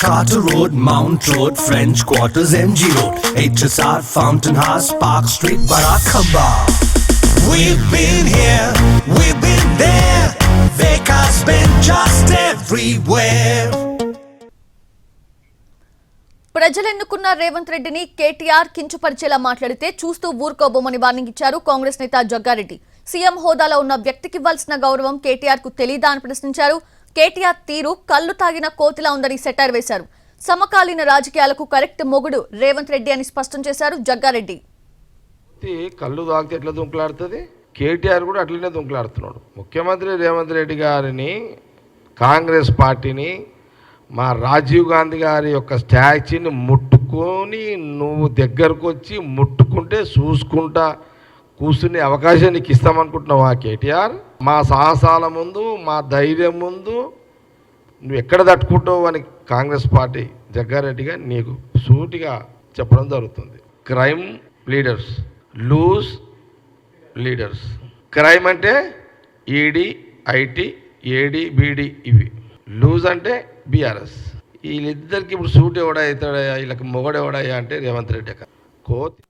Carter Road, Mount Road, French Quarters, MG Road, HSR, Fountain House, Park Street, Barakamba. We've been here, we've been there. Vekas been just everywhere. ప్రజలెన్నుకున్న Revanth రెడ్డిని కేటీఆర్ కించపరిచేలా మాట్లాడితే చూస్తూ ఊరుకోబోమని warning ఇచ్చారు కాంగ్రెస్ నేత Jaggareddy CM హోదాలో ఉన్న వ్యక్తికి ఇవ్వాల్సిన గౌరవం కేటీఆర్కు తెలీదా అని ప్రశ్నించారు కేటీఆర్ తీరు కళ్ళు తాగిన కోతిలా ఉందని సెటార్ వేశారు. సమకాలీన రాజకీయాలకు కరెక్ట్ మొగుడు రేవంత్ రెడ్డి అని స్పష్టం చేశారు జగ్గారెడ్డి. కళ్ళు తాగితే ఎట్లా దుంకులాడుతుంది? కేటీఆర్ కూడా అట్లనే దుంకులాడుతున్నాడు. ముఖ్యమంత్రి రేవంత్ రెడ్డి గారిని కాంగ్రెస్ పార్టీని మా రాజీవ్ గాంధీ గారి యొక్క స్టాచ్యూని ముట్టుకొని నువ్వు దగ్గరకు వచ్చి ముట్టుకుంటే చూసుకుంటా కూర్చునే అవకాశం నీకు ఇస్తామనుకుంటున్నావా కేటీఆర్? మా సాహసాల ముందు మా ధైర్యం ముందు నువ్వు ఎక్కడ తట్టుకుంటావు అని కాంగ్రెస్ పార్టీ జగ్గారెడ్డిగా నీకు సూటిగా చెప్పడం జరుగుతుంది. Crime leaders loose leaders. Crime అంటే ఈడీ ఐటీ ఏడి బీడీ ఇవి. లూజ్ అంటే బీఆర్ఎస్. వీళ్ళిద్దరికి ఇప్పుడు సూట్ ఎవడవుతాడయ్యా వీళ్ళకి మొగడు అంటే రేవంత్ రెడ్డి కోతి